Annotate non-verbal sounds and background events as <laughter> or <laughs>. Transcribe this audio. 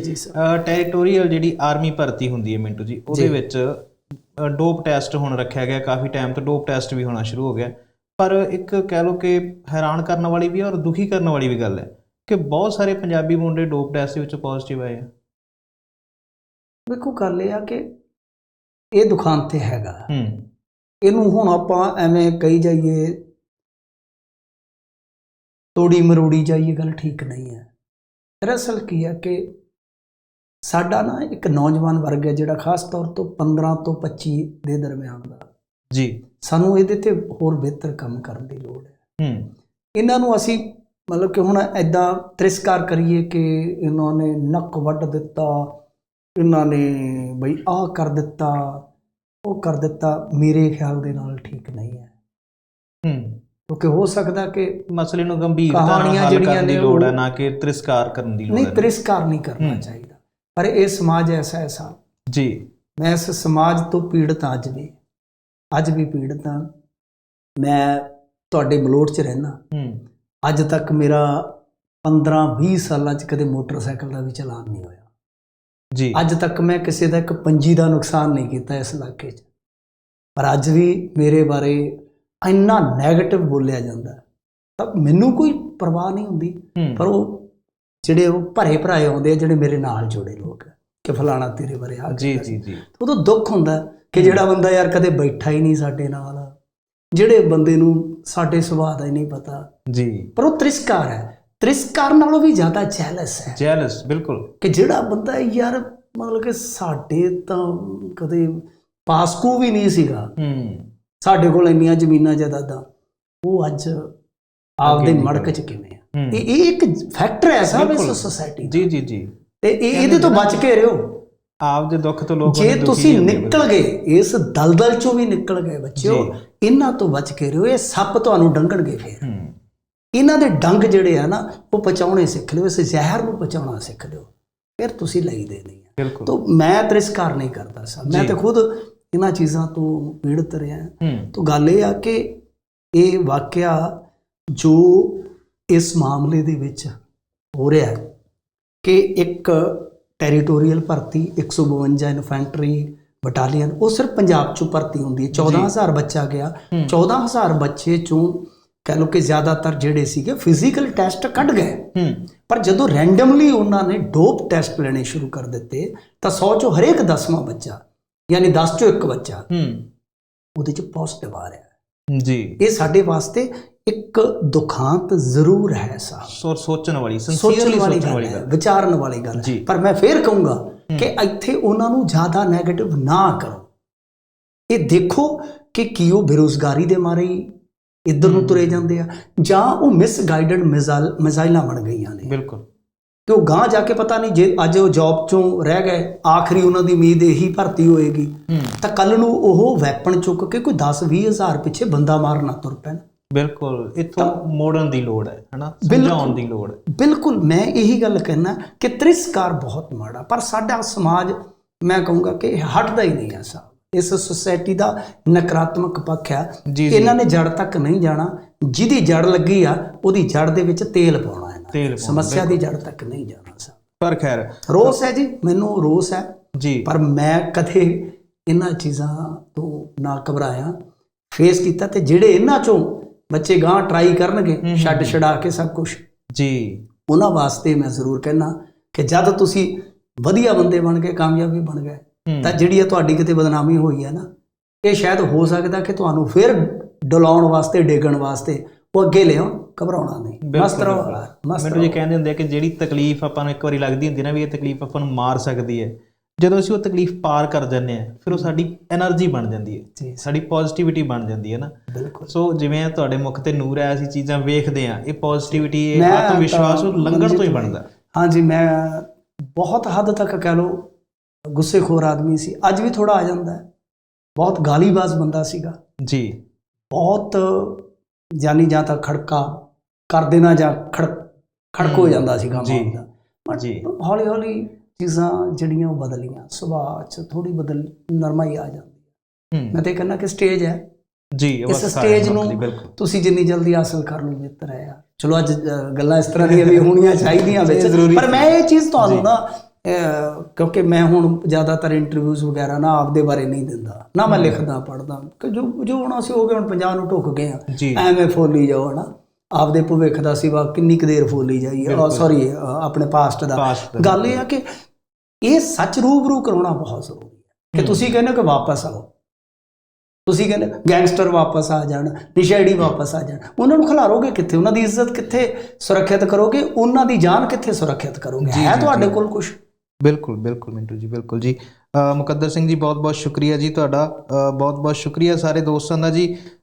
ਜੀ ਟੈਰੀਟੋਰੀਅਲ ਜਿਹੜੀ ਆਰਮੀ ਭਰਤੀ ਹੁੰਦੀ ਹੈ ਮਿੰਟੂ ਜੀ ਉਹਦੇ। ਵਿੱਚ ਡੋਪ ਟੈਸਟ ਹੁਣ ਰੱਖਿਆ ਗਿਆ ਕਾਫੀ ਟਾਈਮ ਤੋਂ ਡੋਪ ਟੈਸਟ ਵੀ ਹੋਣਾ ਸ਼ੁਰੂ ਹੋ ਗਿਆ। ਪਰ ਇੱਕ ਕਹਿ ਲਓ ਕਿ ਹੈਰਾਨ ਕਰਨ ਵਾਲੀ ਵੀ ਔਰ ਦੁਖੀ ਕਰਨ ਵਾਲੀ ਵੀ ਗੱਲ ਹੈ ਕਿ ਬਹੁਤ ਸਾਰੇ ਪੰਜਾਬੀ ਮੁੰਡੇ ਡੋਪ ਟੈਸਟ ਵਿੱਚ ਪੋਜ਼ਿਟਿਵ ਆਏ ਆ। ਵੇਖੋ ਗੱਲ ਇਹ ਆ ਕਿ ਇਹ ਦੁਕਾਨ ਤੇ ਹੈਗਾ। ਹੂੰ। ਇਹਨੂੰ ਹੁਣ ਆਪਾਂ ਐਵੇਂ ਕਹੀ ਜਾਈਏ ਤੋੜੀ ਮਰੋੜੀ ਜਾਈਏ ਗੱਲ ਠੀਕ ਨਹੀਂ ਹੈ। ਦਰਅਸਲ ਕੀ ਹੈ ਕਿ ਸਾਡਾ ਨਾ ਇੱਕ ਨੌਜਵਾਨ ਵਰਗ ਹੈ ਜਿਹੜਾ ਖਾਸ ਤੌਰ ਤੋਂ 15 ਤੋਂ 25 ਦੇ ਦਰਮਿਆਨ ਦਾ। ਜੀ। ਸਾਨੂੰ ਇਹਦੇ ਤੇ ਹੋਰ ਬਿਹਤਰ ਕੰਮ ਕਰਨ ਦੀ ਲੋੜ ਹੈ। ਹੂੰ। ਇਹਨਾਂ ਨੂੰ ਅਸੀਂ ਮਤਲਬ ਕਿ ਹੁਣ ਐਦਾਂ ਤਿਰਸਕਾਰ ਕਰੀਏ ਕਿ ਇਹਨਾਂ ਨੇ ਨੱਕ ਵੱਢ ਦਿੱਤਾ ਇਹਨਾਂ ਨੇ ਬਈ ਆਹ ਕਰ ਦਿੱਤਾ ਉਹ ਕਰ ਦਿੱਤਾ ਮੇਰੇ ਖਿਆਲ ਦੇ ਨਾਲ ਠੀਕ ਨਹੀਂ ਹੈ। ਹੂੰ। ਕਿਉਂਕਿ ਹੋ ਸਕਦਾ ਕਿ ਮਸਲੇ ਨੂੰ ਗੰਭੀਰਤਾ ਨਾਲ ਹੱਲ ਕਰਨ ਦੀ ਲੋੜ ਹੈ ਨਾ ਕਿ ਤਿਰਸਕਾਰ ਕਰਨ ਦੀ ਲੋੜ ਨਹੀਂ ਹੈ। ਤਿਰਸਕਾਰ ਨਹੀਂ ਕਰਨਾ ਹੂੰ। ਪਰ ਇਹ ਸਮਾਜ ਐਸਾ ਐਸਾ ਜੀ। ਮੈਂ ਇਸ ਸਮਾਜ ਤੋਂ ਪੀੜਤ ਹਾਂ ਅੱਜ ਵੀ। ਅੱਜ ਵੀ ਪੀੜਤ ਹਾਂ। ਮੈਂ ਤੁਹਾਡੇ ਮਲੋਟ 'ਚ ਰਹਿਣਾ ਹੂੰ। ਅੱਜ ਤੱਕ ਮੇਰਾ 15 20 ਸਾਲਾਂ 'ਚ ਕਦੇ ਮੋਟਰਸਾਈਕਲ ਦਾ ਵੀ ਚਲਾਨ ਨਹੀਂ ਹੋਇਆ। ਜੀ। ਅੱਜ ਤੱਕ ਮੈਂ ਕਿਸੇ ਦਾ ਇੱਕ ਪੰਜੀ ਦਾ ਨੁਕਸਾਨ ਨਹੀਂ ਕੀਤਾ ਇਸ ਇਲਾਕੇ 'ਚ। ਪਰ ਅੱਜ ਵੀ ਮੇਰੇ ਬਾਰੇ ਇੰਨਾ 네ਗੇਟਿਵ ਬੋਲਿਆ ਜਾਂਦਾ। ਤਾਂ ਮੈਨੂੰ ਕੋਈ ਪਰਵਾਹ ਨਹੀਂ ਹੁੰਦੀ। ਪਰ ਉਹ ਜਿਹੜੇ ਉਹ ਭਰੇ ਭਰਾਏ ਆਉਂਦੇ ਆ ਜਿਹੜੇ ਮੇਰੇ ਨਾਲ ਜੁੜੇ ਲੋਕ ਕਿ ਫਲਾਣਾ ਤੇਰੇ ਬਾਰੇ ਆ ਜੀ ਜੀ ਜੀ। ਉਦੋਂ ਦੁੱਖ ਹੁੰਦਾ ਕਿ ਜਿਹੜਾ ਬੰਦਾ ਯਾਰ ਕਦੇ ਬੈਠਾ ਹੀ ਨਹੀਂ ਸਾਡੇ ਨਾਲ। ਜਿਹੜੇ ਬੰਦੇ ਨੂੰ ਸਾਡੇ ਸੁਭਾਅ ਦਾ ਹੀ ਨਹੀਂ ਪਤਾ। ਜੀ। ਪਰ ਉਹ ਤ੍ਰਿਸਕਾਰ ਹੈ। ਤ੍ਰਿਸਕਾਰ ਨਾਲੋਂ ਵੀ ਜ਼ਿਆਦਾ ਜੈਲਸ ਹੈ। ਜੈਲਸ ਬਿਲਕੁਲ। ਕਿ ਜਿਹੜਾ ਬੰਦਾ ਯਾਰ ਮਤਲਬ ਕਿ ਸਾਡੇ ਤਾਂ ਕਦੇ ਪਾਸਕੂ ਵੀ ਨਹੀਂ ਸੀਗਾ। ਹੂੰ। ਸਾਡੇ ਕੋਲ ਇੰਨੀਆਂ ਜ਼ਮੀਨਾਂ ਜਾਇਦਾਦਾਂ। ਉਹ ਅੱਜ ਆਪਦੇ ਮੜਕ ਚ ਕਿਵੇਂ ਇਹ ਇਹ ਇੱਕ ਫੈਕਟਰ ਐਸਾ ਵੀ ਬਿਲਕੁਲ। ਸੋਸਾਇਟੀ ਜੀ ਜੀ ਜੀ। ਤੇ ਇਹ ਇਹਦੇ ਤੋਂ ਬਚ ਕੇ ਰਹੋ ਆਪ ਦੇ ਦੁੱਖ ਤੋਂ ਲੋਕ ਜੇ ਤੁਸੀਂ। ਨਿਕਲ ਗਏ ਇਸ ਦਲਦਲ ਚੋਂ ਵੀ ਨਿਕਲ ਗਏ ਬੱਚਿਓ। ਇਹਨਾਂ ਤੋਂ ਬਚ ਕੇ ਰਹੋ ਇਹ ਸੱਪ ਤੁਹਾਨੂੰ ਡੰਗਣਗੇ ਫੇਰ। ਹੂੰ। ਇਹਨਾਂ ਦੇ ਡੰਗ ਜਿਹੜੇ ਆ ਨਾ ਉਹ ਪਚਾਉਣੇ ਸਿੱਖ ਲਿਓ ਇਸ ਜ਼ਹਿਰ ਨੂੰ ਪਚਾਉਣਾ ਸਿੱਖ ਲਿਓ। ਫਿਰ ਤੁਸੀਂ ਲਈਦੇ ਨਹੀਂ ਤੋ ਮੈਂ ਤਿਰਸਕਾਰ ਨਹੀਂ ਕਰਦਾ ਸਰ ਮੈਂ। ਤਾਂ ਖੁਦ ਇਹਨਾਂ ਚੀਜ਼ਾਂ ਤੋਂ ਪੀੜਤ ਰਿਹਾ। ਹੂੰ। ਤੋ ਗੱਲ ਇਹ ਆ ਕਿ ਇਹ ਵਾਕਿਆ ਜੋ ਇਸ ਮਾਮਲੇ ਦੇ ਵਿੱਚ ਹੋ ਰਿਹਾ ਹੈ ਕਿ ਇੱਕ ਟੈਰੀਟੋਰੀਅਲ ਭਰਤੀ 152 ਇਨਫੈਂਟਰੀ ਬਟਾਲੀਅਨ ਉਹ ਸਿਰਫ ਪੰਜਾਬ ਚੋਂ ਭਰਤੀ ਹੁੰਦੀ ਹੈ। 14000 ਬੱਚਾ ਗਿਆ। ਹੂੰ। 14000 ਬੱਚੇ ਚੋਂ ਕਹ ਲਓ ਕਿ ਜ਼ਿਆਦਾਤਰ ਜਿਹੜੇ ਸੀਗੇ ਫਿਜ਼ੀਕਲ ਟੈਸਟ ਕੱਢ ਗਏ। ਪਰ ਜਦੋਂ ਰੈਂਡਮਲੀ ਉਹਨਾਂ ਨੇ ਡੋਪ ਟੈਸਟ ਲੈਣੇ ਸ਼ੁਰੂ ਕਰ ਦਿੱਤੇ ਤਾਂ 100 ਚੋਂ ਹਰੇਕ 10ਵਾਂ ਬੱਚਾ ਯਾਨੀ 10 ਚੋਂ ਇੱਕ ਬੱਚਾ ਉਹਦੇ ਚ ਪੋਜ਼ਿਟਿਵ ਆ ਰਿਹਾ ਜੀ। ਇਹ ਸਾਡੇ ਵਾਸਤੇ ਇੱਕ ਦੁਖਾਂਤ ਜ਼ਰੂਰ ਹੈ ਸਾ ਸੋ ਸੋਚਣ ਵਾਲੀ ਸੋਚਣ ਸਿੰਸੀਅਰਲੀ ਵਾਲੀ ਸੋਚਣ ਗੱਲ ਵਾਲੀ ਗੱਲ। ਵਿਚਾਰਨ ਵਾਲੀ ਗੱਲ। ਪਰ ਮੈਂ ਫੇਰ ਕਹੂੰਗਾ ਕਿ ਇੱਥੇ ਉਹਨਾਂ ਨੂੰ ਜ਼ਿਆਦਾ 네ਗੇਟਿਵ ਨਾ ਕਰੋ। ਇਹ ਦੇਖੋ ਕਿ ਕੀ ਉਹ ਬੇਰੋਜ਼ਗਾਰੀ ਦੇ ਮਾਰੇ ਇੱਧਰ ਨੂੰ ਤੁਰੇ ਜਾਂਦੇ ਆ ਜਾਂ ਉਹ ਮਿਸਗਾਈਡਡ ਮਿਜ਼ਾਈਲ ਮਿਜ਼ਾਈਲਾਂ ਬਣ ਗਈਆਂ ਨੇ। ਬਿਲਕੁਲ। ਕਿ ਉਹ ਗਾਂ ਜਾ ਕੇ ਪਤਾ ਨਹੀਂ ਜੇ ਅੱਜ ਉਹ ਜੌਬ ਚੋਂ ਰਹਿ ਗਏ ਆਖਰੀ ਉਹਨਾਂ ਦੀ ਉਮੀਦ ਇਹੀ ਭਰਤੀ ਹੋਏਗੀ। ਤਾਂ ਕੱਲ ਨੂੰ ਉਹ ਵੈਪਨ ਚੁੱਕ ਕੇ ਕੋਈ 10 20 ਹਜ਼ਾਰ ਪਿੱਛੇ ਬੰਦਾ ਮਾਰਨਾ ਤੁਰ ਪੈਣ। ਬਿਲਕੁਲ ਇਥੋਂ ਮੋੜਨ ਦੀ ਲੋੜ ਹੈ ਹਨਾ। ਸਮਝਾਉਣ ਦੀ ਲੋੜ ਹੈ। ਬਿਲਕੁਲ ਮੈਂ ਇਹੀ ਗੱਲ ਕਹਿਣਾ ਕਿ ਤ੍ਰਿਸਕਾਰ ਬਹੁਤ ਮਾੜਾ ਪਰ ਸਾਡਾ ਸਮਾਜ ਮੈਂ ਕਹੂੰਗਾ ਕਿ ਹਟਦਾ ਹੀ ਨਹੀਂ ਹੈ ਸਾਹਿਬ ਇਸ ਸੁਸਾਇਟੀ ਦਾ ਨਕਾਰਾਤਮਕ ਪੱਖ ਹੈ ਇਹਨਾਂ ਨੇ ਜੜ ਤੱਕ ਨਹੀਂ ਜਾਣਾ ਜਿਹਦੀ ਜੜ ਲੱਗੀ ਆ ਉਹਦੀ ਜੜ ਦੇ ਵਿੱਚ ਤੇਲ ਪਾਉਣਾ। ਪਾਉਣਾ, ਸਮੱਸਿਆ ਦੀ ਜੜ ਤੱਕ ਨਹੀਂ ਜਾਣਾ ਸਾਹਿਬ ਪਰ ਖੈਰ ਰੋਸ ਹੈ ਜੀ ਮੈਨੂੰ ਰੋਸ ਹੈ। ਜੀ। ਪਰ ਮੈਂ ਕਦੇ ਇਹਨਾਂ ਚੀਜ਼ਾਂ ਤੋਂ ਨਾ ਘਬਰਾਇਆ। ਫੇਸ ਕੀਤਾ ਤੇ ਜਿਹੜੇ ਇਹਨਾਂ ਚੋਂ ਬੱਚੇ ਗਾਂ ਟਰਾਈ ਕਰਨਗੇ ਛੱਡ ਛਡਾ ਕੇ ਸਭ ਕੁਝ ਜੀ। ਉਹਨਾਂ ਵਾਸਤੇ ਮੈਂ ਜ਼ਰੂਰ ਕਹਿਣਾ ਕਿ ਜਦ ਤੁਸੀਂ ਵਧੀਆ ਬੰਦੇ ਬਣ ਕੇ ਕਾਮਯਾਬੀ ਬਣ ਗਏ ਤਾਂ ਜਿਹੜੀ ਤੁਹਾਡੀ ਕਿਤੇ ਬਦਨਾਮੀ ਹੋਈ ਹੈ ਨਾ ਇਹ ਸ਼ਾਇਦ ਹੋ ਸਕਦਾ ਕਿ ਤੁਹਾਨੂੰ ਫਿਰ ਡਲਾਉਣ ਵਾਸਤੇ ਡੇਗਣ ਵਾਸਤੇ ਉਹ ਅੱਗੇ ਲਿਆਉਣ ਘਬਰਾਉਣਾ ਨਹੀਂ। ਮਸਤ ਰਹੋ। ਮਸਤ ਮੈਨੂੰ ਜੀ ਕਹਿੰਦੇ ਹੁੰਦੇ ਆ ਕਿ ਜਿਹੜੀ ਤਕਲੀਫ ਆਪਾਂ ਨੂੰ ਇੱਕ ਵਾਰੀ ਲੱਗਦੀ ਹੁੰਦੀ ਨਾ ਵੀ ਇਹ ਤਕਲੀਫ ਆਪਾਂ ਨੂੰ ਮਾਰ ਸਕਦੀ ਹੈ। ਜਦੋਂ ਅਸੀਂ ਉਹ ਤਕਲੀਫ ਪਾਰ ਕਰ ਜਾਂਦੇ ਆ ਫਿਰ ਉਹ ਸਾਡੀ એનર્ਜੀ ਬਣ ਜਾਂਦੀ ਹੈ। ਸਾਡੀ ਪੋਜ਼ਿਟਿਵਿਟੀ ਬਣ ਜਾਂਦੀ ਹੈ ਨਾ। ਬਿਲਕੁਲ। ਸੋ ਜਿਵੇਂ ਤੁਹਾਡੇ ਮੁਖ ਤੇ ਨੂਰ ਹੈ ਅਸੀਂ ਚੀਜ਼ਾਂ ਵੇਖਦੇ ਆ ਇਹ ਪੋਜ਼ਿਟਿਵਿਟੀ ਇਹ ਆਤਮ ਵਿਸ਼ਵਾਸ ਉਹ ਲੰਗਰ ਤੋਂ ਹੀ ਬਣਦਾ। ਹਾਂਜੀ ਮੈਂ ਬਹੁਤ ਹੱਦ ਤੱਕ ਕਹਿ ਲਓ ਗੁੱਸੇਖੋਰ ਆਦਮੀ ਸੀ। ਅੱਜ ਵੀ ਥੋੜਾ ਆ ਜਾਂਦਾ ਹੈ। ਬਹੁਤ ਗਾਲੀਬਾਜ਼ ਬੰਦਾ ਸੀਗਾ। ਜੀ। ਬਹੁਤ ਜਾਨੀ ਜਾਂ ਤਾਂ ਖੜਕਾ ਕਰ ਦੇਣਾ ਜਾਂ ਖੜ ਖੜਕ ਹੋ ਜਾਂਦਾ ਸੀ ਕੰਮ ਜੀ। ਹੌਲੀ ਹੌਲੀ ਚੀਜ਼ਾਂ ਜਿਹੜੀਆਂ ਉਹ ਬਦਲੀਆਂ ਸੁਭਾਅ ਚ ਥੋੜੀ ਬਦਲ ਨਰਮਾਈ ਆ ਜਾਂਦੀ ਹੂੰ। ਮੈਂ ਤੇ ਕਹਿੰਦਾ ਕਿ ਸਟੇਜ ਹੈ। ਜੀ ਇਸ ਸਟੇਜ ਨੂੰ ਤੁਸੀਂ ਜਿੰਨੀ ਜਲਦੀ ਹਾਸਲ ਕਰ ਲਓ ਬਿਹਤਰ ਹੈ ਚਲੋ ਅੱਜ ਗੱਲਾਂ ਇਸ ਤਰ੍ਹਾਂ ਦੀਆਂ ਵੀ <laughs> ਹੋਣੀਆਂ ਚਾਹੀਦੀਆਂ ਵਿੱਚ ਪਰ ਮੈਂ ਇਹ ਚੀਜ਼ ਤੁਹਾਨੂੰ। ਨਾ ਕਿਉਂਕਿ ਮੈਂ ਹੁਣ ਜ਼ਿਆਦਾਤਰ ਇੰਟਰਵਿਊਜ਼ ਵਗੈਰਾ ਨਾ ਆਪਦੇ ਬਾਰੇ ਨਹੀਂ ਦਿੰਦਾ। ਨਾ ਮੈਂ ਲਿਖਦਾ ਪੜਦਾ ਕਿ ਜੋ ਜੋ ਹੋਣਾ ਸੀ ਹੋ ਗਿਆ ਹੁਣ ਪੰਜਾਬ ਨੂੰ ਢੁੱਕ ਗਏ ਆ। ਐਵੇਂ ਫੋਲੀ ਜਾਓ ਹਨਾ। ਆਪਦੇ ਭਵਿੱਖ ਦਾ ਸਿਵਾ ਕਿੰਨੀ ਕੁ ਦੇਰ ਫੋਲੀ ਜਾਈਏ। ਸੌਰੀ ਆਪਣੇ ਪਾਸਟ ਦਾ। ਗੱਲ ਇਹ ਆ ਕਿ ਇਹ ਸੱਚ ਰੂਬਰੂ ਕਰਾਉਣਾ ਬਹੁਤ ਜ਼ਰੂਰੀ ਹੈ ਕਿ ਤੁਸੀਂ ਕਹਿੰਦੇ ਹੋ ਕਿ ਵਾਪਸ ਆਓ। ਤੁਸੀਂ ਕਹਿੰਦੇ ਗੈਂਗਸਟਰ ਵਾਪਸ ਆ ਜਾਣ ਨਸ਼ੇੜੀ ਵਾਪਸ ਆ ਜਾਣ। ਉਹਨਾਂ ਨੂੰ ਖਿਲਾਰੋਗੇ ਕਿੱਥੇ? ਉਹਨਾਂ ਦੀ ਇੱਜ਼ਤ ਕਿੱਥੇ ਸੁਰੱਖਿਅਤ ਕਰੋਗੇ? ਉਹਨਾਂ ਦੀ ਜਾਨ ਕਿੱਥੇ ਸੁਰੱਖਿਅਤ ਕਰੋਗੇ? ਹੈ ਤੁਹਾਡੇ ਕੋਲ ਕੁਝ ਬਿਲਕੁਲ ਬਿਲਕੁਲ ਮਿੰਟੂ ਜੀ ਬਿਲਕੁਲ ਜੀ। ਮੁਕੱਦਰ ਸਿੰਘ ਜੀ ਬਹੁਤ ਬਹੁਤ ਸ਼ੁਕਰੀਆ ਜੀ ਤੁਹਾਡਾ। ਬਹੁਤ ਬਹੁਤ ਸ਼ੁਕਰੀਆ ਸਾਰੇ ਦੋਸਤਾਂ ਦਾ ਜੀ।